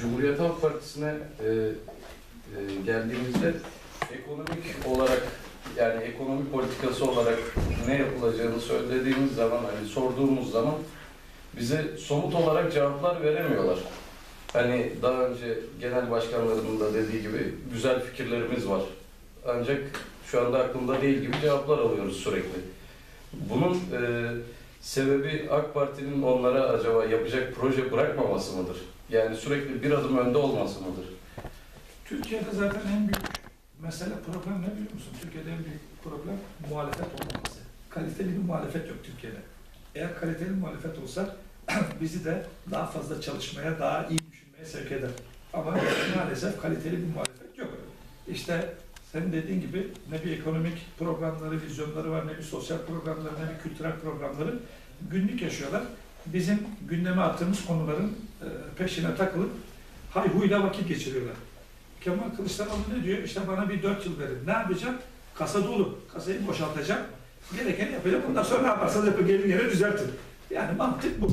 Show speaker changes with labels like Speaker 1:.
Speaker 1: Cumhuriyet Halk Partisi'ne e, e, geldiğimizde ekonomik olarak yani ekonomi politikası olarak ne yapılacağını söylediğimiz zaman hani sorduğumuz zaman bize somut olarak cevaplar veremiyorlar. Hani daha önce genel başkanlarımın da dediği gibi güzel fikirlerimiz var. Ancak şu anda aklımda değil gibi cevaplar alıyoruz sürekli. Bunun e, sebebi AK Parti'nin onlara acaba yapacak proje bırakmaması mıdır? Yani sürekli bir adım önde olması mıdır?
Speaker 2: Türkiye'de zaten en büyük mesele problem ne biliyor musun? Türkiye'de en büyük problem muhalefet olmaması. Kaliteli bir muhalefet yok Türkiye'de. Eğer kaliteli muhalefet olsa bizi de daha fazla çalışmaya, daha iyi düşünmeye sevk eder. Ama maalesef kaliteli bir muhalefet yok. İşte senin dediğin gibi ne bir ekonomik programları, vizyonları var, ne bir sosyal programları, ne bir kültürel programları günlük yaşıyorlar. Bizim gündeme attığımız konuların e, peşine takılıp hayhuyla vakit geçiriyorlar. Kemal Kılıçdaroğlu ne diyor? İşte bana bir dört yıl verin. Ne yapacağım? Kasa dolu. Kasayı boşaltacağım. Gerekeni yapacağım. Ondan sonra ne yaparsanız yapın. Gelin yere düzeltin. Yani mantık bu.